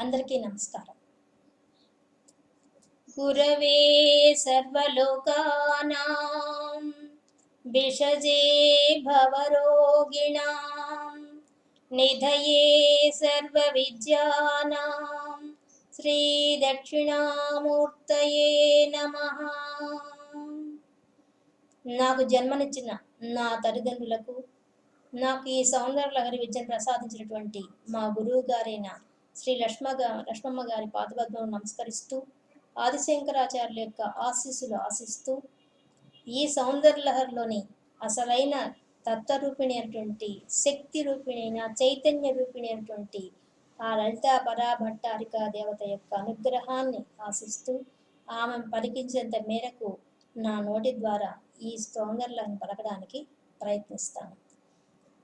అందరికీ నమస్కారం. గురవే సర్వలోకానాం విషజే భవరోగిణాం నిధయే సర్వవిద్యానాం శ్రీ దక్షిణామూర్తయే నమః. నాకు జన్మనిచ్చిన నా తల్లిదండ్రులకు నాకు ఈ సౌందర్య లహరి విద్యను ప్రసాదించినటువంటి మా గురువు గారైన శ్రీ లక్ష్మ లక్ష్మమ్మ గారి పాదపద్మం నమస్కరిస్తూ ఆదిశంకరాచార్యుల యొక్క ఆశీస్సులు ఆశిస్తూ ఈ సౌందర్యలహరిలోని అసలైన తత్వరూపిణి అయినటువంటి శక్తి రూపిణి అయిన చైతన్య రూపిణి అయినటువంటి ఆ లలితా పరాభట్టారిక దేవత యొక్క అనుగ్రహాన్ని ఆశిస్తూ ఆమె పలికించేంత మేరకు నా నోటి ద్వారా ఈ సౌందర్యాన్ని పలకడానికి ప్రయత్నిస్తాను.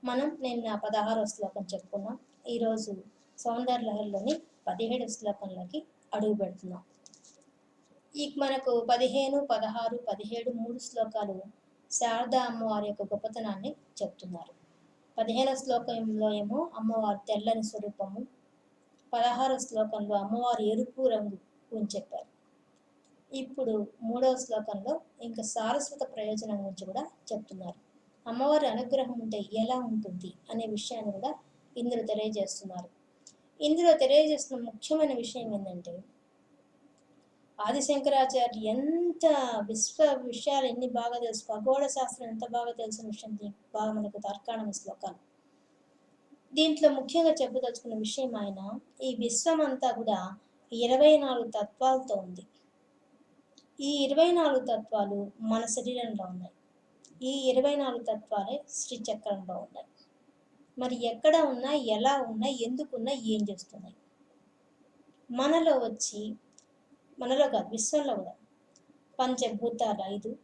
మనం నిన్న పదహారో శ్లోకం చెప్పుకున్నాం. ఈరోజు సౌందర్యలహరిలోని పదిహేడు శ్లోకంలోకి అడుగు పెడుతున్నాం. ఈ మనకు పదిహేను పదహారు పదిహేడు మూడు శ్లోకాలు శారదా అమ్మవారి యొక్క గొప్పతనాన్ని చెప్తున్నారు. పదిహేను శ్లోకంలో ఏమో అమ్మవారు తెల్లని స్వరూపము పదహారు శ్లోకంలో అమ్మవారి ఎరుపు రంగు గురించి చెప్పారు. ఇప్పుడు మూడవ శ్లోకంలో ఇంకా సారస్వత ప్రయోజనం గురించి కూడా చెప్తున్నారు. అమ్మవారి అనుగ్రహం ఉంటే ఎలా ఉంటుంది అనే విషయాన్ని కూడా ఇందులో తెలియజేస్తున్నారు. ఇందులో తెలియజేస్తున్న ముఖ్యమైన విషయం ఏంటంటే ఆదిశంకరాచార్య ఎంత విశ్వ విషయాలు ఎన్ని బాగా తెలుసు ఖగోళ శాస్త్రం ఎంత బాగా తెలిసిన విషయం బాగా మనకు తర్కాణం శ్లోకాలు. దీంట్లో ముఖ్యంగా చెప్పదలుచుకున్న విషయం ఆయన ఈ విశ్వం అంతా కూడా ఇరవై నాలుగు తత్వాలతో ఉంది. ఈ ఇరవై నాలుగు తత్వాలు మన శరీరంలో ఉన్నాయి. ఈ ఇరవై నాలుగు తత్వాలే శ్రీచక్రంలో ఉన్నాయి. మరి ఎక్కడ ఉన్నా ఎలా ఉన్నా ఎందుకున్నా ఏం చేస్తున్నాయి? మనలో వచ్చి మనలో కాదు విశ్వంలో కూడా. పంచభూతాలు ఐదు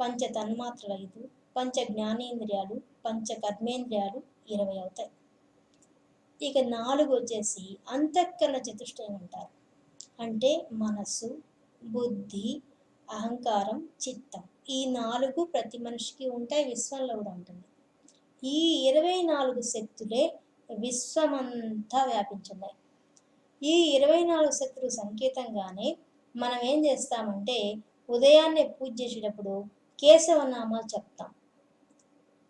పంచ తన్మాత్రలు ఐదు పంచ జ్ఞానేంద్రియాలు పంచ కర్మేంద్రియాలు ఇరవై అవుతాయి. ఇక నాలుగు వచ్చేసి అంతఃకరణ చతుష్టయం అంటారు. అంటే మనస్సు బుద్ధి అహంకారం చిత్తం. ఈ నాలుగు ప్రతి మనిషికి ఉంటాయి విశ్వంలో కూడా ఉంటుంది. ఈ ఇరవై నాలుగు శక్తులే విశ్వమంతా వ్యాపించున్నాయి ఈ ఇరవై నాలుగు శక్తులు సంకేతంగానే మనం ఏం చేస్తామంటే ఉదయాన్నే పూజ చేసేటప్పుడు కేశవనామాలు చెప్తాం.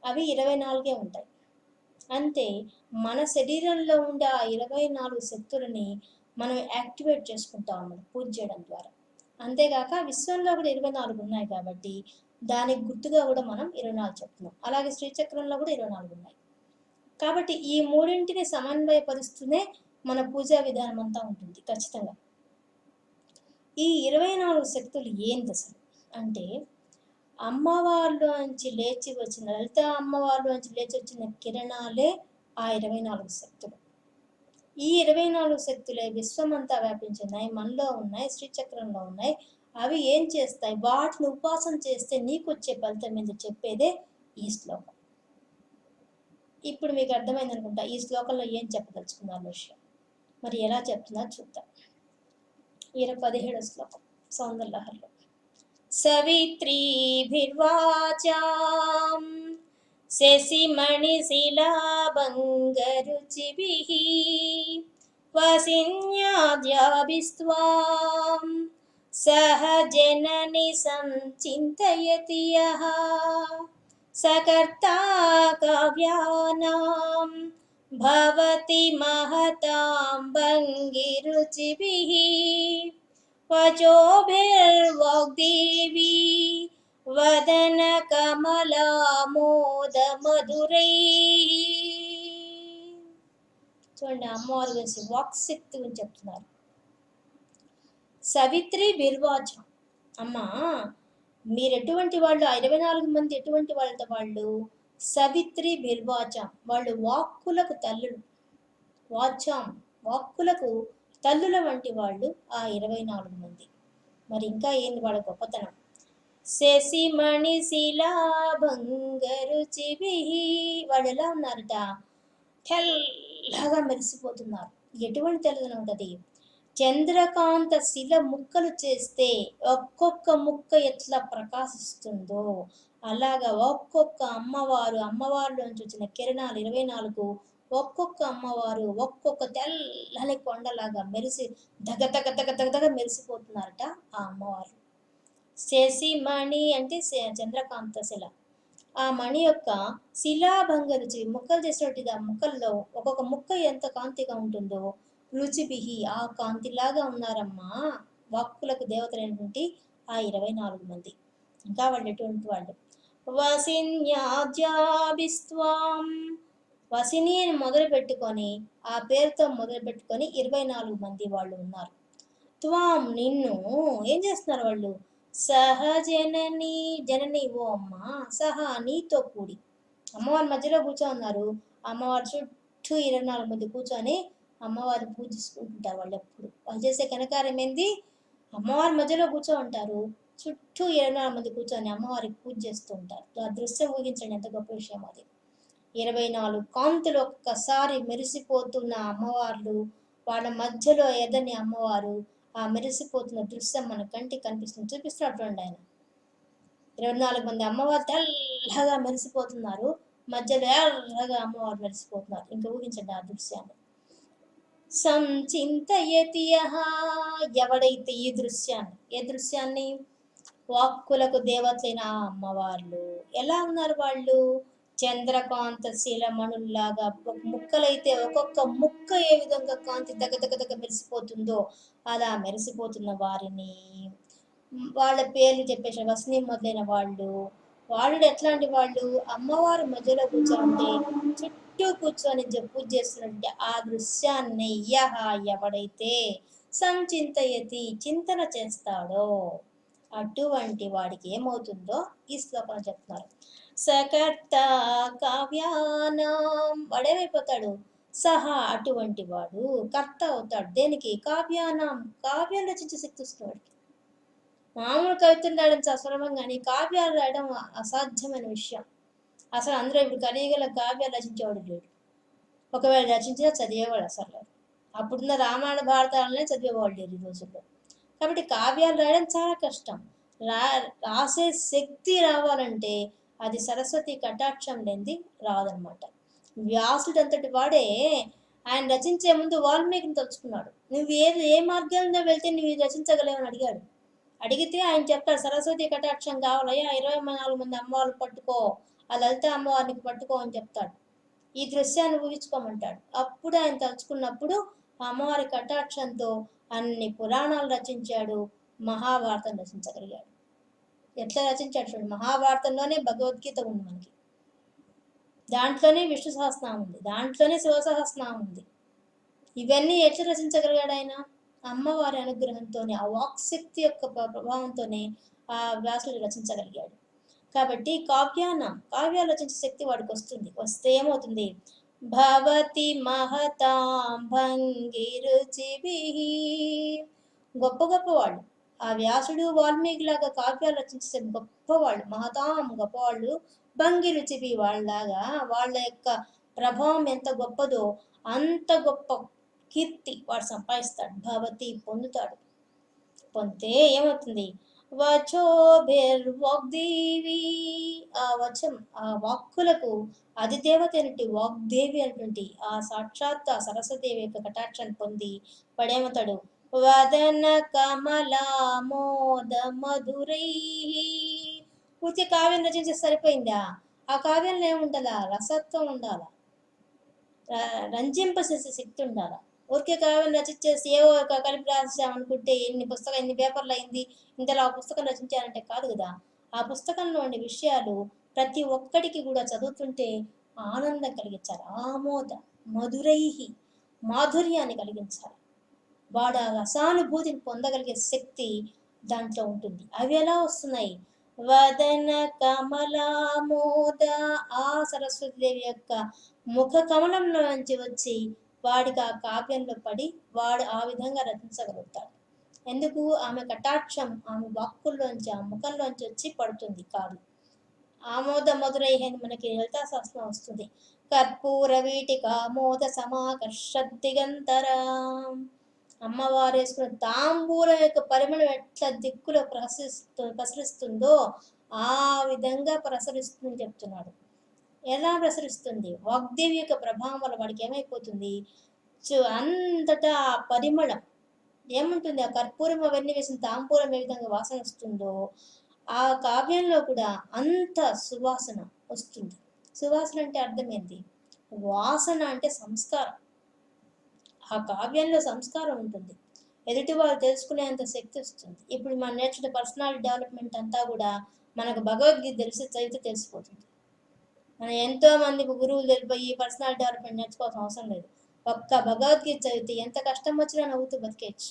అవి ఇరవై నాలుగే ఉంటాయి. అంతే మన శరీరంలో ఉండే ఆ ఇరవై నాలుగు శక్తులని మనం యాక్టివేట్ చేసుకుంటాం అన్నమాట పూజ చేయడం ద్వారా. అంతేగాక విశ్వంలో కూడా ఇరవై నాలుగు ఉన్నాయి కాబట్టి దానికి గుర్తుగా కూడా మనం ఇరవై నాలుగు చెప్తున్నాం. అలాగే శ్రీచక్రంలో కూడా ఇరవై నాలుగు ఉన్నాయి. కాబట్టి ఈ మూడింటిని సమన్వయపరుస్తూనే మన పూజా విధానం అంతా ఉంటుంది ఖచ్చితంగా. ఈ ఇరవై నాలుగు శక్తులు ఏంది అసలు? అంటే అమ్మవారిలోంచి లేచి వచ్చిన లలిత అమ్మవారిలోంచి లేచి వచ్చిన కిరణాలే ఆ ఇరవై నాలుగు శక్తులు. ఈ ఇరవై నాలుగు శక్తులే విశ్వమంతా వ్యాపించున్నాయి మనలో ఉన్నాయి శ్రీచక్రంలో ఉన్నాయి. అవి ఏం చేస్తాయి? వాటిని ఉపాసన చేస్తే నీకు వచ్చే ఫలితం మీద చెప్పేదే ఈ శ్లోకం. ఇప్పుడు మీకు అర్థమైంది అనుకుంటా ఈ శ్లోకంలో ఏం చెప్పదలుచుకున్నారు విషయం మరి ఎలా చెప్తుందో చూద్దాం. ఇరవై పదిహేడో శ్లోకం సౌందర్యలహరిలో. సవిత్రీభిర్వాచాం శశిమణిశిలాభంగరుచిభిः వసిన్యాద్యాభిస్త్వాం సహ జనని సంచింతయతి యः सकर्ता काव्यानां भवति महतां भङ्गिरुचिभिः वचोभिर्वाग्देवी వదనకమలామోదమధురై చూడండి అమ్మవారి గురించి వాక్ శక్తి గురించి చెప్తున్నారు సవిత్రి బిర్వాచ అమ్మా మీరు ఎటువంటి వాళ్ళు? ఆ ఇరవై నాలుగు మంది ఎటువంటి వాళ్ళతో వాళ్ళు? సవిత్రి బిర్వాచ వాళ్ళు వాక్కులకు తల్లులు. వాచాం వాక్కులకు తల్లుల వంటి వాళ్ళు ఆ ఇరవై నాలుగు మంది. మరి ఇంకా ఏంది వాళ్ళ గొప్పతనం? శశిమణి శిలా బంగారు వాళ్ళు ఎలా ఉన్నారట? తెల్లగా మెరిసిపోతున్నారు. ఎటువంటి తెల్లదనం ఉంటుంది? చంద్రకాంత శిల ముక్కలు చేస్తే ఒక్కొక్క ముక్క ఎట్లా ప్రకాశిస్తుందో. అలాగా ఒక్కొక్క అమ్మవారు అమ్మవారిలోంచి వచ్చిన కిరణాలు ఇరవై నాలుగు ఒక్కొక్క అమ్మవారు ఒక్కొక్క తెల్లని కొండలాగా మెరిసి దగ దగ దగ దగ దగ మెరిసిపోతున్నారట ఆ అమ్మవారు. శశిమణి అంటే చంద్రకాంత శిల. ఆ మణి యొక్క శిలాభంగ రుచి ముక్కలు చేసినట్టు ఆ ముక్కల్లో ఒక్కొక్క ముక్క ఎంత కాంతిగా ఉంటుందో రుచిబిహి ఆ కాంతిలాగా ఉన్నారమ్మా. వాక్కులకు దేవతలైనటువంటి ఆ ఇరవై నాలుగు మంది. ఇంకా వాళ్ళు ఎటువంటి వాళ్ళు? వసిన్యాద్యాభిస్వాం వసిని అని మొదలు పెట్టుకొని ఆ పేరుతో మొదలు పెట్టుకొని ఇరవై నాలుగు మంది వాళ్ళు ఉన్నారు. త్వాం నిన్ను. ఏం చేస్తున్నారు వాళ్ళు? సహజనని జనని ఓ అమ్మ సహా నీతో కూడి. అమ్మవారి మధ్యలో కూర్చో ఉన్నారు అమ్మవారి చుట్టూ ఇరవై నాలుగు మంది కూర్చొని అమ్మవారిని పూజిస్తుంటారు వాళ్ళు ఎప్పుడు. వాళ్ళు చేసే కనకారం ఏంది? అమ్మవారి మధ్యలో కూర్చో ఉంటారు చుట్టూ ఇరవై నాలుగు మంది కూర్చొని అమ్మవారికి పూజ చేస్తూ ఉంటారు. ఆ దృశ్యం ఊహించండి ఎంత గొప్ప విషయం అది. ఇరవై నాలుగు కాంతులు ఒక్కసారి మెరిసిపోతున్న అమ్మవార్లు వాళ్ళ మధ్యలో ఎదని అమ్మవారు ఆ మెరిసిపోతున్న దృశ్యం మన కంటికి కనిపిస్తుంది. చూపిస్తున్నాడు ఆయన. ఇరవై నాలుగు మంది అమ్మవారు తెల్లగా మెరిసిపోతున్నారు. మధ్యలో ఎర్రగా అమ్మవారు మెరిసిపోతున్నారు. ఇంకా ఊహించండి ఆ దృశ్యాన్ని. సంచింతయతి ఎవడైతే ఈ దృశ్యాన్ని ఏ దృశ్యాన్ని? వాక్కులకు దేవతలైన అమ్మవార్లు. ఎలా ఉన్నారు వాళ్ళు? చంద్రకాంత శీలమణుల్లాగా ఒక ముక్కలైతే ఒక్కొక్క ముక్క ఏ విధంగా కాంతి దగ్గ దగ్గ దగ్గ మెరిసిపోతుందో అలా మెరిసిపోతున్న వారిని. వాళ్ళ పేర్లు చెప్పేసి వస్ని మొదలైన వాళ్ళు. వాళ్ళు ఎట్లాంటి వాళ్ళు? అమ్మవారి మధ్యలో కూర్చోంటే చుట్టూ కూర్చొని జప్పు పూజ చేస్తున్నటువంటి ఆ దృశ్యాన్ని యహ ఎవడైతే సంచింతయతి చింతన చేస్తాడో అటువంటి వాడికి ఏమవుతుందో ఈ శ్లోకంలో చెప్తున్నారు. సకర్త కావ్యానం వాడేమైపోతాడు? సహా అటువంటి వాడు కర్త అవుతాడు. దేనికి? కావ్యానం. కావ్యం రచించే శక్తి వస్తుంది వాడికి. మామూలు కవితలు రాయడం చాలా కానీ కావ్యాలు రాయడం అసాధ్యమైన విషయం. అసలు అందరూ ఇప్పుడు కలియుగల కావ్యాలు రచించేవాడు లేడు. ఒకవేళ రచించినా చదివేవాడు అసలు అప్పుడున్న రామాయణ భారతాలనే చదివేవాళ్ళు లేరు ఈ రోజుల్లో. కాబట్టి కావ్యాలు రాయడం చాలా కష్టం. రా రాసే శక్తి రావాలంటే అది సరస్వతి కటాక్షం లేనిది రాదనమాట వ్యాసుడు అంతటి వాడే ఆయన రచించే ముందు వాల్మీకిని తలుచుకున్నాడు. నువ్వు ఏ ఏ మార్గంలో వెళ్తే నువ్వు రచించగలేవని రచించగలవని అడిగాడు. అడిగితే ఆయన చెప్తాడు సరస్వతి కటాక్షం కావాలయ్యా ఇరవై నాలుగు మంది అమ్మవాళ్ళు పట్టుకో ఆ లలిత అమ్మవారిని పట్టుకోమని చెప్తాడు. ఈ దృశ్యాన్ని ఊహించుకోమంటాడు అప్పుడు ఆయన తలుచుకున్నప్పుడు ఆ అమ్మవారి కటాక్షంతో అన్ని పురాణాలు రచించాడు మహాభారతం రచించగలిగాడు. ఎట్లా రచించాడు చూడండి మహాభారతంలోనే భగవద్గీత ఉంది మనకి. దాంట్లోనే విష్ణు సహస్రనామం ఉంది దాంట్లోనే శివ సహస్రనామం ఉంది. ఇవన్నీ ఎట్లా రచించగలిగాడు ఆయన? అమ్మవారి అనుగ్రహంతోనే ఆ వాక్శక్తి యొక్క ప్రభావంతోనే ఆ వ్యాసుడు రచించగలిగాడు. కాబట్టి కావ్యాన కావ్యాలోచించే శక్తి వాడికి వస్తుంది. వస్తే ఏమవుతుంది? భవతి మహతాం భంగిరుచిభిః గొప్ప గొప్ప వాళ్ళు ఆ వ్యాసుడు వాల్మీకి లాగా కావ్యాలు రచించే గొప్పవాళ్ళు. మహతాం గొప్పవాళ్ళు భంగి రుచివి వాళ్ళలాగా వాళ్ళ యొక్క ప్రభావం ఎంత గొప్పదో అంత గొప్ప కీర్తి వాడు సంపాదిస్తాడు భవతి పొందుతాడు. పొందితే ఏమవుతుంది? వచోభిర్వాగ్దేవి. ఆ వచం ఆ వాక్కులకు అధిదేవత అయినటువంటి వాగ్దేవి అనేటువంటి ఆ సాక్షాత్ ఆ సరస్వదేవి యొక్క కటాక్షాన్ని పొంది పడేమతాడు? వదన కమలామోద మధురై. పూర్తి కావ్యం రచించి సరిపోయిందా? ఆ కావ్యంలో ఏముండాలా? రసత్వం ఉండాలా? రంజింప శక్తి ఉండాలా? ఊరికే కావ్యం రచించేసి ఏవో ఒక కలిపి రాసామనుకుంటే ఎన్ని పుస్తకం ఎన్ని పేపర్లు అయింది? ఇంతలో ఆ పుస్తకం రచించారంటే కాదు కదా. ఆ పుస్తకంలో ఉండే విషయాలు ప్రతి ఒక్కడికి కూడా చదువుతుంటే ఆనందం కలిగించాలి. ఆమోద మధురైహి మాధుర్యాన్ని కలిగించాలి. వాడు ఆ రసానుభూతిని పొందగలిగే శక్తి దాంట్లో ఉంటుంది. అవి ఎలా వస్తున్నాయి? వదన కమలామోద ఆ సరస్వతి దేవి యొక్క ముఖ కమలంలో నుంచి వచ్చి వాడికి ఆ కావ్యంలో పడి వాడు ఆ విధంగా రచించగలుగుతాడు. ఎందుకు? ఆమె కటాక్షం ఆమె వాక్కుల్లోంచి ఆ ముఖంలోంచి వచ్చి పడుతుంది కాదు. ఆమోద మధురై మనకి లలితా శాస్త్రం వస్తుంది. కర్పూర వీటిక ఆమోద దిగంతరా. అమ్మవారు వేసుకున్న తాంబూలం యొక్క పరిమళం ఎట్లా దిక్కులో ప్రసరిస్తు ప్రసరిస్తుందో ఆ విధంగా ప్రసరిస్తుందని చెప్తున్నాడు. ఎలా ప్రసరిస్తుంది? వాగ్దేవి యొక్క ప్రభావం వల్ల వాడికి ఏమైపోతుంది? అంతటా పరిమళం. ఏముంటుంది? ఆ కర్పూరం అవన్నీ వేసిన తాంపూరం ఏ విధంగా వాసన వస్తుందో ఆ కావ్యంలో కూడా అంత సువాసన వస్తుంది. సువాసన అంటే అర్థమైంది వాసన అంటే సంస్కారం. ఆ కావ్యంలో సంస్కారం ఉంటుంది. ఎదుటి వాళ్ళు తెలుసుకునేంత శక్తి వస్తుంది. ఇప్పుడు మనం నేర్చుకునే పర్సనాలిటీ డెవలప్మెంట్ అంతా కూడా మనకు భగవద్గీత తెలిసి చదివితే తెలిసిపోతుంది. మనం ఎంతో మంది గురువులు తెలిపోయి పర్సనల్ డెవలప్మెంట్ నేర్చుకోవాల్సిన అవసరం లేదు. ఒక్క భగవద్గీత చదివితే ఎంత కష్టం వచ్చినా నవ్వుతూ బతికేయచ్చు.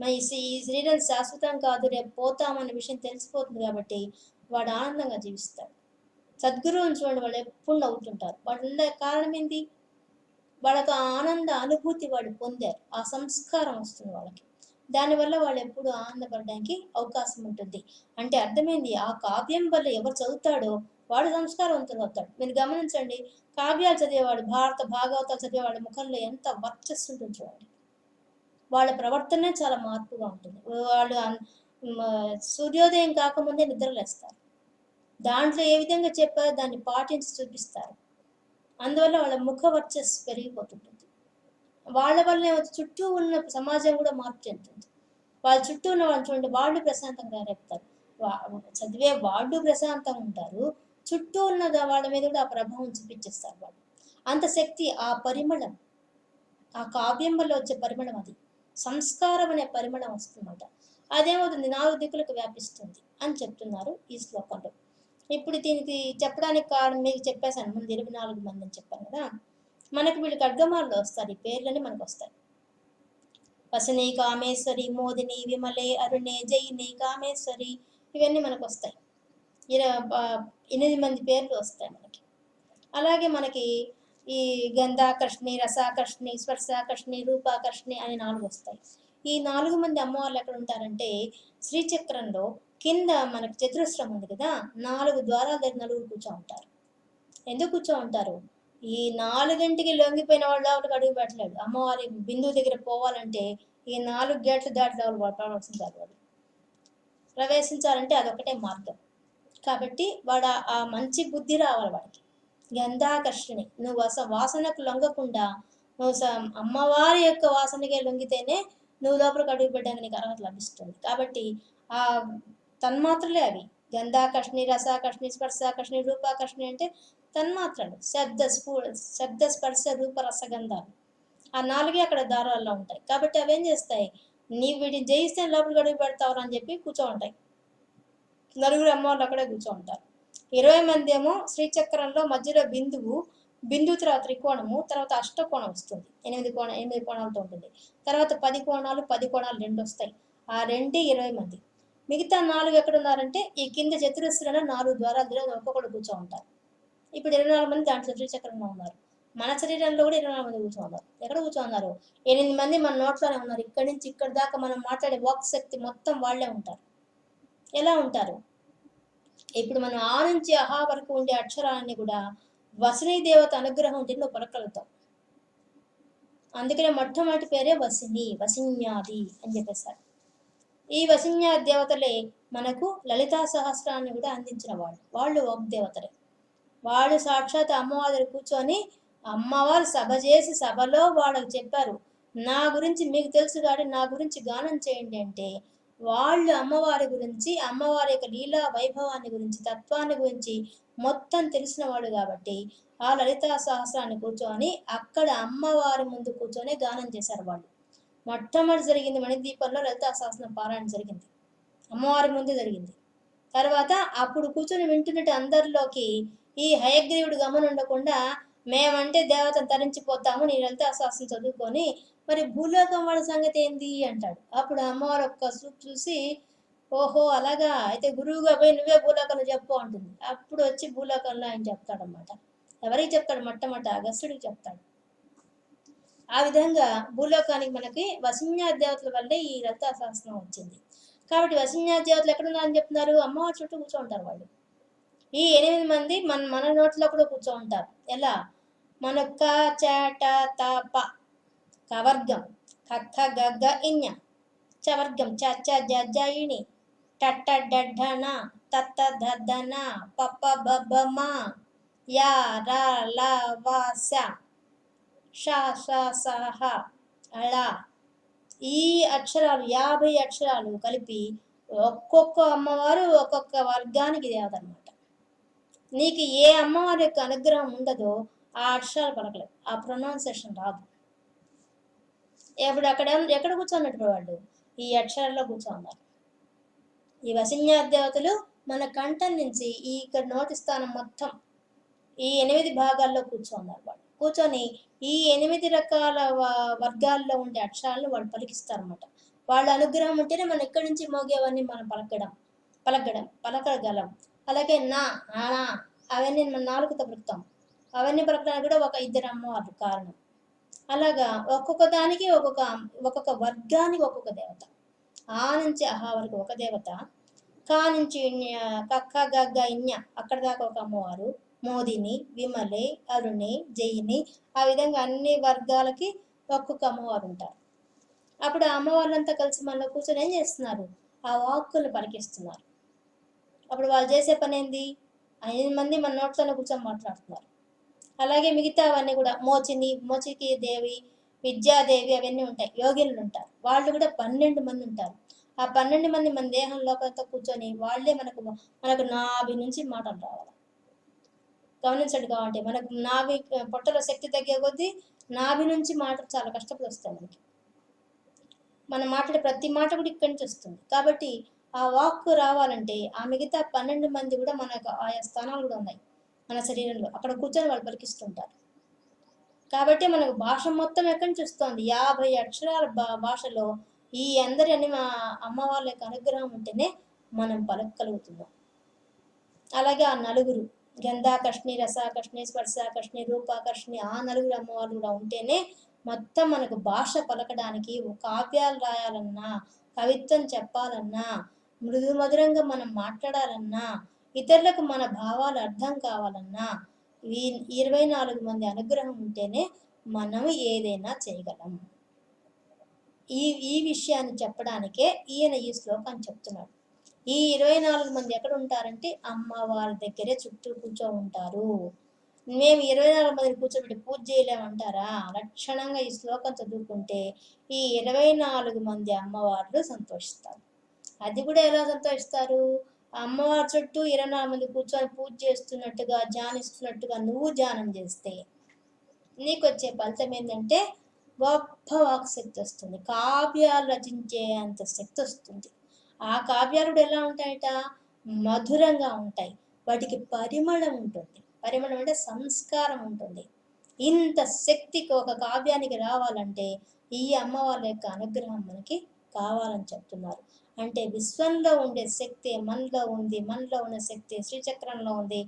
మన ఈ శరీరం శాశ్వతం కాదు రేపు పోతామన్న విషయం తెలిసిపోతుంది కాబట్టి వాడు ఆనందంగా జీవిస్తాడు. సద్గురువుని చూడండి వాళ్ళు ఎప్పుడు నవ్వుతుంటారు. వాళ్ళ కారణం ఏంటి? వాళ్ళకు ఆనంద అనుభూతి వాళ్ళు పొందారు. ఆ సంస్కారం వస్తుంది వాళ్ళకి. దానివల్ల వాళ్ళు ఎప్పుడు ఆనందపడడానికి అవకాశం ఉంటుంది. అంటే అర్థమైంది ఆ కావ్యం వల్ల ఎవరు చదువుతాడో వాడు సంస్కారవంతుడు అవుతాడు. మీరు గమనించండి కావ్యాలు చదివేవాడు భారత భాగవతాలు చదివేవాడి ముఖంలో ఎంత వర్చస్సు ఉంటుంది చూడండి. వాళ్ళ ప్రవర్తనే చాలా మార్పుగా ఉంటుంది. వాళ్ళు సూర్యోదయం కాకముందే నిద్రలేస్తారు. దాంట్లో ఏ విధంగా చెప్పారో దాన్ని పాటించి చూపిస్తారు. అందువల్ల వాళ్ళ ముఖ వర్చస్సు పెరిగిపోతుంటుంది. వాళ్ళ వల్లనే చుట్టూ ఉన్న సమాజం కూడా మార్పు చెందుతుంది. వాళ్ళ చుట్టూ ఉన్న వాళ్ళు చూడండి వాళ్ళు ప్రశాంతంగా రేపుతారు. వా- చదివే వాళ్ళు ప్రశాంతంగా ఉంటారు. చుట్టూ ఉన్న వాళ్ళ మీద కూడా ఆ ప్రభావం చూపించేస్తారు వాళ్ళు. అంత శక్తి ఆ పరిమళం ఆ కావ్యంలో వచ్చే పరిమళం అది. సంస్కారం అనే పరిమళం వస్తుందన్నమాట. అదేమవుతుంది? నాలుగు దిక్కులకు వ్యాపిస్తుంది అని చెప్తున్నారు ఈ శ్లోకంలో. ఇప్పుడు దీనికి చెప్పడానికి కారణం మీకు చెప్పేశాను. ముందు ఇరవై నాలుగు మంది అని చెప్పాను కదా. మనకి వీళ్ళు ఖడ్గమాల్లో వస్తారు. ఈ పేర్లని మనకు వస్తాయి. వసని కామేశ్వరి మోదిని విమలే అరుణే జయిని కామేశ్వరి ఇవన్నీ మనకు వస్తాయి. ఎనిమిది మంది పేర్లు వస్తాయి మనకి. అలాగే మనకి ఈ గంధాకర్షణి రసాకర్షణి స్పర్శాకర్షణి రూపాకర్షణి అని నాలుగు వస్తాయి. ఈ నాలుగు మంది అమ్మవార్లు ఎక్కడ ఉంటారంటే శ్రీచక్రంలో కింద మనకి చతురస్రం ఉంది కదా నాలుగు ద్వారాల దగ్గర నలుగురు కూర్చో ఉంటారు ఎందుకు కూర్చో ఉంటారు ఈ నాలుగింటికి లొంగిపోయిన వాళ్ళు లోపలికి అడుగు పెట్టలేడు. అమ్మవారి బిందువు దగ్గర పోవాలంటే ఈ నాలుగు గేట్లు దాటి లోపల వాడు వాళ్ళు ప్రవేశించాలంటే అదొకటే మార్గం. కాబట్టి వాడు ఆ- మంచి బుద్ధి రావాలి వాడికి. గంధాకర్షణి. నువ్వు అసలు వాసనకు లొంగకుండా నువ్వు అమ్మవారి యొక్క వాసనకే లొంగితేనే నువ్వు లోపలికి అడుగుపెట్టడానికి నీకు అర్హత లభిస్తుంది. కాబట్టి ఆ తన్మాత్రలే అవి. గంధాకర్షణి రసాకర్షణి స్పర్శాకర్షణి రూపాకర్షణి అంటే తన్మాత్రలు. శబ్ద స్ఫూ శబ్ద స్పర్శ రూప రసగంధాలు ఆ నాలుగే అక్కడ దారాల్లో ఉంటాయి. కాబట్టి అవేం చేస్తాయి? నీ వీటిని జయిస్తే లోపలికి అడుగు పెడతావు అని చెప్పి కూర్చో ఉంటాయి. నలుగురు అమ్మవార్లు అక్కడే కూర్చోంటారు ఇరవై మంది ఏమో శ్రీచక్రంలో మధ్యలో బిందువు బిందువు తర్వాత త్రికోణము తర్వాత అష్టకోణం వస్తుంది. ఎనిమిది కోణ ఎనిమిది కోణాలతో ఉంటుంది. తర్వాత పది కోణాలు పది కోణాలు రెండు వస్తాయి. ఆ రెండే ఇరవై మంది. మిగతా నాలుగు ఎక్కడ ఉన్నారంటే ఈ కింద చతురస్రంలో నాలుగు ద్వారాల దగ్గర ఒక్కొక్కడు కూర్చో ఉంటారు ఇప్పుడు ఇరవై నాలుగు మంది దాంట్లో శ్రీచక్రంలో ఉన్నారు. మన శరీరంలో కూడా ఇరవై నాలుగు మంది కూర్చోన్నారు ఎక్కడ కూర్చోన్నారు ఎనిమిది మంది మన నోట్లోనే ఉన్నారు. ఇక్కడి నుంచి ఇక్కడి దాకా మనం మాట్లాడే వాక్ శక్తి మొత్తం వాళ్ళే ఉంటారు. ఎలా ఉంటారు? ఇప్పుడు మనం ఆ నుంచి అహా వరకు ఉండే అక్షరాలన్నీ కూడా వసిని దేవత అనుగ్రహం ఉంటే నువ్వు అందుకనే మొట్టమొదటి పేరే వసిని వసిన్యాది అని చెప్పేశారు. ఈ వసిన్యా దేవతలే మనకు లలితా సహస్రాన్ని కూడా అందించిన వాళ్ళు. వాళ్ళు ఒక దేవతలే. వాళ్ళు సాక్షాత్ అమ్మవారి కూర్చొని అమ్మవారు సభ చేసి సభలో వాళ్ళకు చెప్పారు నా గురించి మీకు తెలుసు కాబట్టి నా గురించి గానం చేయండి అంటే వాళ్ళు అమ్మవారి గురించి అమ్మవారి యొక్క లీలా వైభవాన్ని గురించి తత్వాన్ని గురించి మొత్తం తెలిసిన కాబట్టి ఆ లలితా సహస్రాన్ని కూర్చొని అక్కడ అమ్మవారి ముందు కూర్చొని గానం చేశారు వాళ్ళు. మొట్టమొదటి జరిగింది మణిదీపంలో లలితా సహస్రం పారాయణ జరిగింది. అమ్మవారి ముందు జరిగింది. తర్వాత అప్పుడు కూర్చొని వింటున్నట్టు అందరిలోకి ఈ హయగ్రీవుడు గమనం ఉండకుండా మేమంటే దేవతను తరించిపోతాము నీ లలితా సహస్రం చదువుకొని మరి భూలోకం వాళ్ళ సంగతి ఏంది అంటాడు. అప్పుడు అమ్మవారు ఒక్క చూపు చూసి ఓహో అలాగా? అయితే గురువుగా పోయి నువ్వే భూలోకంలో చెప్పు అంటుంది. అప్పుడు వచ్చి భూలోకంలో ఆయన చెప్తాడనమాట ఎవరికి చెప్తాడు? మొట్టమొదట అగస్త్యుడికి చెప్తాడు. ఆ విధంగా భూలోకానికి మనకి వసిన్యా దేవతల వల్లే ఈ లలితా వచ్చింది. కాబట్టి వసిన్యా దేవతలు ఎక్కడ ఉన్నారని చెప్తున్నారు? అమ్మవారి చుట్టూ కూర్చో ఉంటారు వాళ్ళు. ఈ ఎనిమిది మంది మన మన నోట్లో కూడా కూర్చో ఉంటారు ఎలా? మనొక్క చేట తప. కవర్గం. కథ గగ్గ ఇన్య చవర్గం. చ చ జ ఇణి. టట్ట డడ్డన తత్త దద్దన పప్ప బబ్బ మా. యా రా స. ష ష స అళ ఈ అక్షరాలు యాభై అక్షరాలు కలిపి ఒక్కొక్క అమ్మవారు ఒక్కొక్క వర్గానికి దేవత అనమాట నీకు ఏ అమ్మవారి యొక్క అనుగ్రహం ఉండదో ఆ అక్షరాలు పలకలేవు. ఆ ప్రొనౌన్సేషన్ రాదు. ఇప్పుడు అక్కడ ఎక్కడ కూర్చోన్నట్టు వాళ్ళు? ఈ అక్షరాల్లో కూర్చోన్నారు ఈ వసిన్యా దేవతలు మన కంఠం నుంచి ఈ ఇక్కడ నోటి స్థానం మొత్తం ఈ ఎనిమిది భాగాల్లో కూర్చోన్నారు వాళ్ళు. కూర్చొని ఈ ఎనిమిది రకాల వ- వర్గాల్లో ఉండే అక్షరాలను వాళ్ళు పలికిస్తారన్నమాట. వాళ్ళ అనుగ్రహం ఉంటేనే మనం ఎక్కడి నుంచి మోగేవన్నీ మనం పలకడం పలకడం పలకగలం. అలాగే నా ఆనా అవన్నీ మనం నాలుగుతో పలుకుతాం అవన్నీ పలకడానికి కూడా ఒక ఇద్దరు అమ్మవారు కారణం. అలాగా ఒక్కొక్క దానికి ఒక్కొక్క ఒక్కొక్క వర్గానికి ఒక్కొక్క దేవత. ఆ నుంచి అహా వరకు ఒక దేవత. కా నుంచి ఇన్య, కక్క గగ్గ ఇన్య. అక్కడ దాకా ఒక అమ్మవారు. మోదిని విమలి అరుణి జయిని ఆ విధంగా అన్ని వర్గాలకి ఒక్కొక్క అమ్మవారు ఉంటారు. అప్పుడు ఆ అమ్మవార్లంతా కలిసి మనలో కూర్చొని ఏం చేస్తున్నారు? ఆ వాక్కులు పలికిస్తున్నారు. అప్పుడు వాళ్ళు చేసే పని ఏంది ఐదు మంది మన నోట్లోనే కూర్చొని మాట్లాడుతున్నారు. అలాగే మిగతా అవన్నీ కూడా మోచిని మోచికి దేవి విద్యాదేవి అవన్నీ ఉంటాయి. యోగినులు ఉంటారు. వాళ్ళు కూడా పన్నెండు మంది ఉంటారు. ఆ పన్నెండు మంది మన దేహం లోపలంతా కూర్చొని వాళ్ళే మనకు మనకు నాభి నుంచి మాటలు రావాలి. గమనించండి కాబట్టి మనకు నాభి పొట్టలో శక్తి తగ్గే కొద్దీ నాభి నుంచి మాటలు చాలా కష్టపడి వస్తాయి మనకి. మనం మాట్లాడే ప్రతి మాట కూడా ఇక్కడి నుంచి వస్తుంది. కాబట్టి ఆ వాక్కు రావాలంటే ఆ మిగతా పన్నెండు మంది కూడా మనకు ఆయా స్థానాలు కూడా ఉన్నాయి. మన శరీరంలో. అక్కడ కూర్చొని వాళ్ళు పలికిస్తుంటారు. కాబట్టి మనకు భాష మొత్తం ఎక్కడి నుంచి వస్తుంది? యాభై అక్షరాల భా- భాషలో ఈ అందరి అని మా వాళ్ళ యొక్క అనుగ్రహం ఉంటేనే మనం పలకగలుగుతున్నాం. అలాగే ఆ నలుగురు గంధాకర్షణి రసాకర్షణి స్పర్శాకర్షణి రూపాకర్షణి ఆ నలుగురు అమ్మవారు కూడా ఉంటేనే మొత్తం మనకు భాష పలకడానికి కావ్యాలు రాయాలన్నా కవిత్వం చెప్పాలన్నా మృదు మధురంగా మనం మాట్లాడాలన్నా ఇతరులకు మన భావాలు అర్థం కావాలన్నా ఈ ఇరవై నాలుగు మంది అనుగ్రహం ఉంటేనే మనం ఏదైనా చేయగలం. ఈ ఈ విషయాన్ని చెప్పడానికే ఈయన ఈ శ్లోకాన్ని చెప్తున్నాడు. ఈ ఇరవై నాలుగు మంది ఎక్కడ ఉంటారంటే అమ్మవారి దగ్గరే చుట్టూ కూర్చో ఉంటారు. మేము ఇరవై నాలుగు మందిని కూర్చోబెట్టి పూజ చేయలేమంటారా? లక్షణంగా ఈ శ్లోకం చదువుకుంటే ఈ ఇరవై నాలుగు మంది అమ్మవార్లు సంతోషిస్తారు. అది కూడా ఎలా సంతోషిస్తారు? అమ్మవారి చుట్టూ ఇరవై నాలుగు మంది కూర్చొని పూజ చేస్తున్నట్టుగా ధ్యానిస్తున్నట్టుగా నువ్వు ధ్యానం చేస్తే నీకు వచ్చే ఫలితం ఏంటంటే గొప్ప వాక్ శక్తి వస్తుంది. కావ్యాలు రచించే అంత శక్తి వస్తుంది. ఆ కావ్యాలు కూడా ఎలా ఉంటాయట? మధురంగా ఉంటాయి. వాటికి పరిమళం ఉంటుంది. పరిమళం అంటే సంస్కారం ఉంటుంది. ఇంత శక్తికి ఒక కావ్యానికి రావాలంటే ఈ అమ్మవారి యొక్క అనుగ్రహం మనకి కావాలని చెప్తున్నారు. అంటే విశ్వంలో ఉండే శక్తి మనలో ఉంది మనలో ఉన్న శక్తి శ్రీచక్రంలో ఉంది.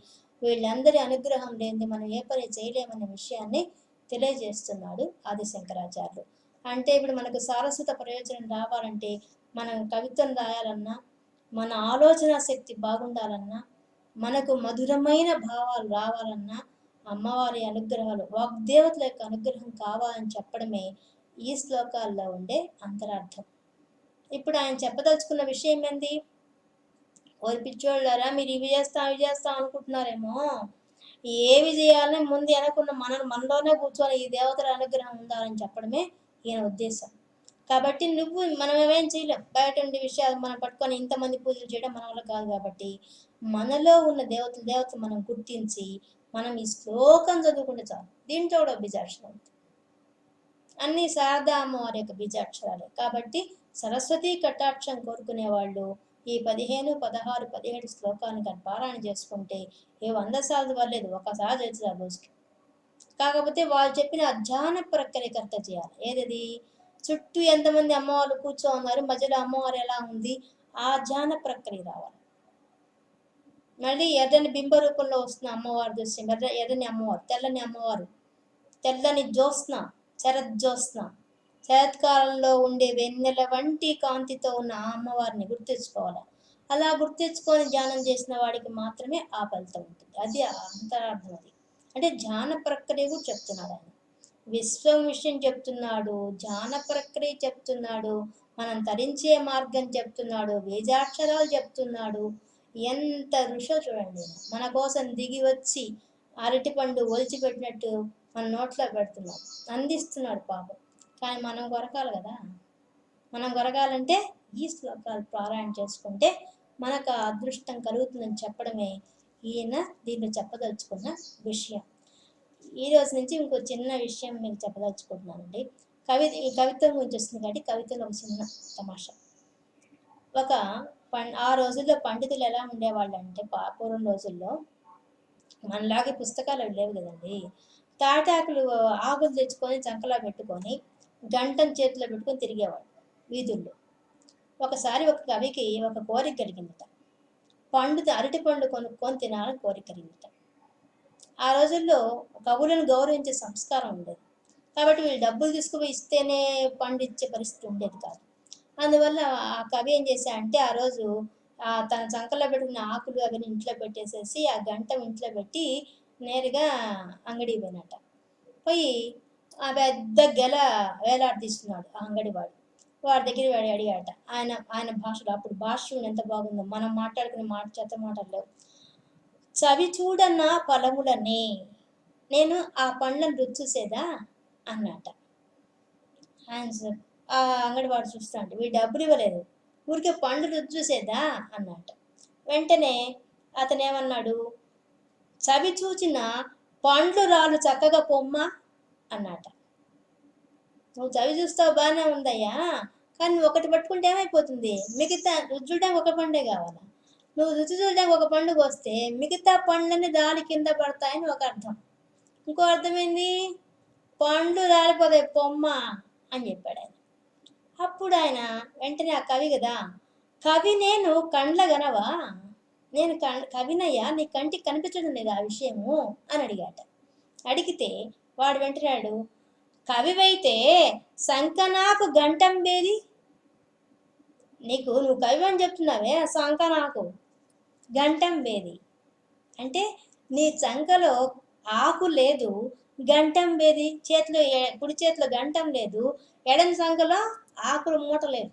వీళ్ళందరి అనుగ్రహం లేనిది మనం ఏ పని చేయలేమనే విషయాన్ని తెలియజేస్తున్నాడు ఆది శంకరాచార్యులు అంటే ఇప్పుడు మనకు సారస్వత ప్రయోజనం రావాలంటే మనం కవిత్వం రాయాలన్నా మన ఆలోచన శక్తి బాగుండాలన్నా మనకు మధురమైన భావాలు రావాలన్నా అమ్మవారి అనుగ్రహాలు వాగ్దేవతల యొక్క అనుగ్రహం కావాలని చెప్పడమే ఈ శ్లోకాల్లో ఉండే అంతరార్థం. ఇప్పుడు ఆయన చెప్పదలుచుకున్న విషయం ఏంది? ఓరి పిచ్చోళ్ళారా మీరు ఇవి చేస్తాం ఇవి చేస్తాం అనుకుంటున్నారేమో. ఏవి చేయాలని ముందు వెనకున్న మన మనలోనే కూర్చొని ఈ దేవతల అనుగ్రహం ఉండాలని చెప్పడమే ఈయన ఉద్దేశం. కాబట్టి నువ్వు మనం ఏమేం చేయలేం. బయట ఉండే విషయాలు మనం పట్టుకొని ఇంతమంది పూజలు చేయడం మన వల్ల కాదు కాబట్టి మనలో ఉన్న దేవతలు దేవతలు మనం గుర్తించి మనం ఈ శ్లోకం చదువుకుంటే చాలు. దీంతో కూడా బీజాక్షరం అన్ని శారదా అమ్మవారి యొక్క బీజాక్షరాలే. కాబట్టి సరస్వతి కటాక్షం కోరుకునే వాళ్ళు ఈ పదిహేను పదహారు పదిహేడు శ్లోకాలను కానీ పారాయణ చేసుకుంటే ఏ వంద సార్లు పర్లేదు ఒకసారి చేసి ఆ రోజుకి కాకపోతే వాళ్ళు చెప్పిన అధ్యాన ప్రక్రియ కరెక్ట్ చేయాలి. ఏదది? చుట్టూ ఎంతమంది అమ్మవారు కూర్చో ఉన్నారు మధ్యలో అమ్మవారు ఎలా ఉంది? ఆ ధ్యాన ప్రక్రియ రావాలి. మళ్ళీ ఎర్రని బింబ రూపంలో వస్తున్న అమ్మవారి దృశ్యం ఎర్ర ఎర్రని అమ్మవారు తెల్లని అమ్మవారు తెల్లని జ్యోత్స్న శరత్ జ్యోత్స్న. శరత్కాలంలో ఉండే వెన్నెల వంటి కాంతితో ఉన్న ఆ అమ్మవారిని గుర్తించుకోవాలి. అలా గుర్తించుకొని ధ్యానం చేసిన వాడికి మాత్రమే ఆ ఫలితం ఉంటుంది. అది అంతరార్థం అది. అంటే ధ్యాన ప్రక్రియ కూడా చెప్తున్నాడు ఆయన. విశ్వం విషయం చెప్తున్నాడు ధ్యాన ప్రక్రియ చెప్తున్నాడు మనం తరించే మార్గం చెప్తున్నాడు వేజాక్షరాలు చెప్తున్నాడు. ఎంత ఋషో చూడండి. మన కోసం దిగి వచ్చి అరటి పండు మన నోట్లో పెడుతున్నాడు. అందిస్తున్నాడు పాపం. కానీ మనం కొరకాలి కదా. మనం కొరకాలంటే ఈ శ్లోకాలు పారాయణ చేసుకుంటే మనకు అదృష్టం కలుగుతుందని చెప్పడమే ఈయన దీంట్లో చెప్పదలుచుకున్న విషయం. ఈ రోజు నుంచి ఇంకో చిన్న విషయం మీకు చెప్పదలుచుకుంటున్నానండి. కవిత ఈ కవిత్వం గురించి వస్తుంది కాబట్టి కవితలో ఒక చిన్న తమాషా. ఒక పం ఆ రోజుల్లో పండితులు ఎలా ఉండేవాళ్ళు అంటే పా- పూర్వం రోజుల్లో మనలాగే పుస్తకాలు అవి లేవు కదండి. తాటాకులు ఆకులు తెచ్చుకొని చంకలా పెట్టుకొని గంటను చేతిలో పెట్టుకొని తిరిగేవాడు వీధుల్లో. ఒకసారి ఒక కవికి ఒక కోరిక కలిగిందట. పండు అరటి పండు కొనుక్కొని తినాలని కోరిక కలిగిందట. ఆ రోజుల్లో కవులను గౌరవించే సంస్కారం ఉండేది. కాబట్టి వీళ్ళు డబ్బులు తీసుకుపోయి ఇస్తేనే పండు ఇచ్చే పరిస్థితి ఉండేది కాదు. అందువల్ల ఆ కవి ఏం చేశా అంటే ఆ రోజు తన చంకలో పెట్టుకున్న ఆకులు అవన్నీ ఇంట్లో పెట్టేసేసి ఆ గంట ఇంట్లో పెట్టి నేరుగా అంగడికి పోయినట. పోయి ఆ పెద్ద గెల వేలాడదీస్తున్నాడు ఆ అంగడివాడు వాడి. దగ్గర వాడి అడిగాట ఆయన ఆయన భాషలో అప్పుడు భాష ఎంత బాగుందో మనం మాట్లాడుకునే మాట చేత మాటలు చవి చూడన్న పొలములనే నేను ఆ పండ్లను రుచి చూసేదా? అన్నట ఆయన ఆ అంగడివాడు చూస్తాడు వీడు డబ్బులు ఇవ్వలేదు ఊరికే పండ్లు రుచి చూసేదా? అన్నట వెంటనే అతను ఏమన్నాడు చవి చూచిన పండ్లు రాళ్ళు చక్కగా పొమ్మ అన్నట నువ్వు చవి చూస్తావు బాగానే ఉందయ్యా. కానీ నువ్వు ఒకటి పట్టుకుంటే ఏమైపోతుంది? మిగతా రుచి చూడడానికి ఒక పండే కావాలా? నువ్వు రుచి చూడడానికి ఒక పండుగ వస్తే మిగతా పండ్లన్నీ దాని కింద పడతాయని ఒక అర్థం. ఇంకో అర్థమైంది? పండ్లు రాలిపోతాయి పొమ్మ అని చెప్పాడు ఆయన. అప్పుడు ఆయన వెంటనే ఆ కవి కదా కవి నేను కండ్ల గనవా నేను కవినయ్యా నీ కంటికి కనిపించడం లేదు ఆ విషయము? అని అడిగాట. అడిగితే వాడు వెంటనాడు కవివైతే సంకనాకు గంటంబేది నీకు నువ్వు కవి అని చెప్తున్నావే ఆ సంకనాకు గంటంబేది అంటే నీ చంకలో ఆకు లేదు గంటం బేది? చేతిలో కుడి చేతిలో గంటం లేదు ఎడమ సంఖలో ఆకులు మూట లేదు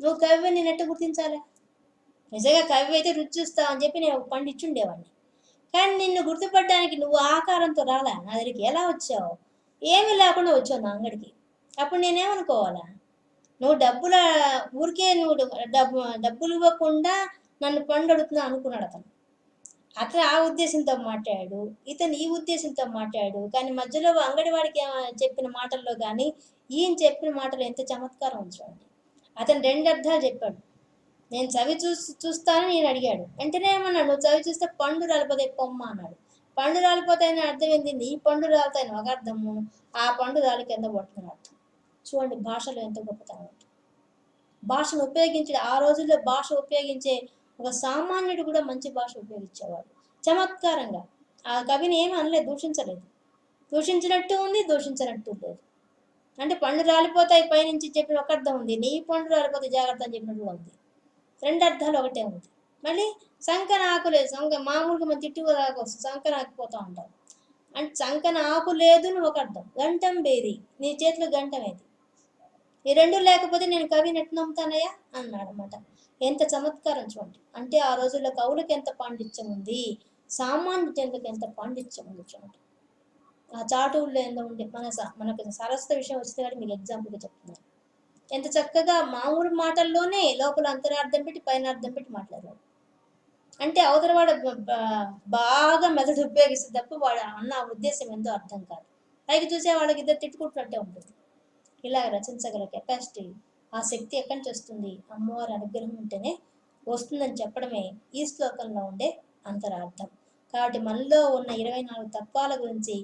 నువ్వు కవి నేను ఎట్ట గుర్తించాలి? నిజంగా కవి అయితే రుచి చూస్తావు అని చెప్పి నేను ఒక పండు ఇచ్చుండేవాడిని కానీ నిన్ను గుర్తుపట్టడానికి నువ్వు ఆకారంతో రాలా? నా దగ్గరికి ఎలా వచ్చావు? ఏమీ లేకుండా వచ్చావు నా అంగడికి. అప్పుడు నేనేమనుకోవాలా? నువ్వు డబ్బుల ఊరికే నువ్వు డబ్బు డబ్బులు ఇవ్వకుండా నన్ను పండు అడుగుతున్నా అనుకున్నాడు అతను. అతను ఆ ఉద్దేశంతో మాట్లాడాడు ఇతను ఈ ఉద్దేశంతో మాట్లాడాడు కానీ మధ్యలో అంగడివాడికి చెప్పిన మాటల్లో కానీ ఈయన చెప్పిన మాటలు ఎంత చమత్కారం ఉంది చూడండి. అతను రెండు అర్థాలు చెప్పాడు. నేను చవి చూసి చూస్తానని నేను అడిగాడు. వెంటనే ఏమన్నాడు? నువ్వు చవి చూస్తే పండు రాలిపోతాయి పొమ్మ అన్నాడు. పండు రాలిపోతాయని అర్థం ఏంది? నీ పండు రాలుతాయని ఒక అర్థము. ఆ పండు రాలి కింద పడుతుంది అర్థం? చూడండి భాషలో ఎంత గొప్పతనం భాషను ఉపయోగించే ఆ రోజుల్లో భాష ఉపయోగించే ఒక సామాన్యుడు కూడా మంచి భాష ఉపయోగించేవాడు. చమత్కారంగా. ఆ కవిని ఏమీ అనలేదు దూషించలేదు. దూషించినట్టు ఉంది దూషించినట్టు లేదు. అంటే పండు రాలిపోతాయి పైనుంచి చెప్పిన ఒక అర్థం ఉంది. నీ పండు రాలిపోతే జాగ్రత్త అని చెప్పినట్టు ఉంది. రెండు అర్థాలు ఒకటే ఉంది. మళ్ళీ సంకన ఆకు లేదు. సంక మామూలుగా మన తిట్టి వస్తుంది సంకన ఆకిపోతా ఉంటారు అంటే సంకన ఆకు లేదు అని ఒక అర్థం. గంటం బేది నీ చేతిలో గంటం ఏది? ఈ రెండు లేకపోతే నేను కవిని ఎట్లా నమ్ముతానయ్యా? అన్నాడు అనమాట ఎంత చమత్కారం చూడండి. అంటే ఆ రోజుల్లో కవులకు ఎంత పాండిత్యం ఉంది? సామాన్య జనులకు ఎంత పాండిత్యం ఉంది చూడండి. ఆ చాటువుల్లో ఎంత ఉండే? మన మనకు సరస్వత విషయం వచ్చింది కాబట్టి మీకు ఎగ్జాంపుల్గా చెప్తున్నాను. ఎంత చక్కగా మామూలు మాటల్లోనే లోపల అంతరార్థం పెట్టి పైన అర్థం పెట్టి మాట్లాడారు. అంటే అవతల వాడు బాగా మెదడు ఉపయోగిస్తే తప్ప వాడు అన్న ఉద్దేశం ఎంతో అర్థం కాదు. పైకి చూసే వాళ్ళకి ఇద్దరు తిట్టుకుంటున్నట్టే ఉంటుంది. ఇలా రచించగల కెపాసిటీ ఆ శక్తి ఎక్కడి నుంచి వస్తుంది? అమ్మవారి అనుగ్రహం ఉంటేనే వస్తుందని చెప్పడమే ఈ శ్లోకంలో ఉండే అంతరార్థం. కాబట్టి మనలో ఉన్న ఇరవై నాలుగు తత్వాల గురించి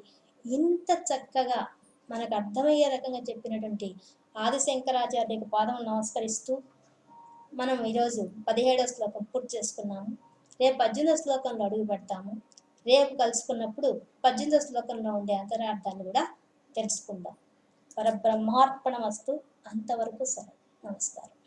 ఇంత చక్కగా మనకు అర్థమయ్యే రకంగా చెప్పినటువంటి ఆదిశంకరాచార్యకి పాదం నమస్కరిస్తూ మనం ఈరోజు పదిహేడో శ్లోకం పూర్తి చేసుకున్నాము. రేపు పద్దెనిమిదో శ్లోకంలో అడుగు పెడతాము. రేపు కలుసుకున్నప్పుడు పద్దెనిమిదో శ్లోకంలో ఉండే అంతరార్థాన్ని కూడా తెలుసుకుందాం. పరబ్రహ్మార్పణ వస్తు అంతవరకు సరే. నమస్కారం.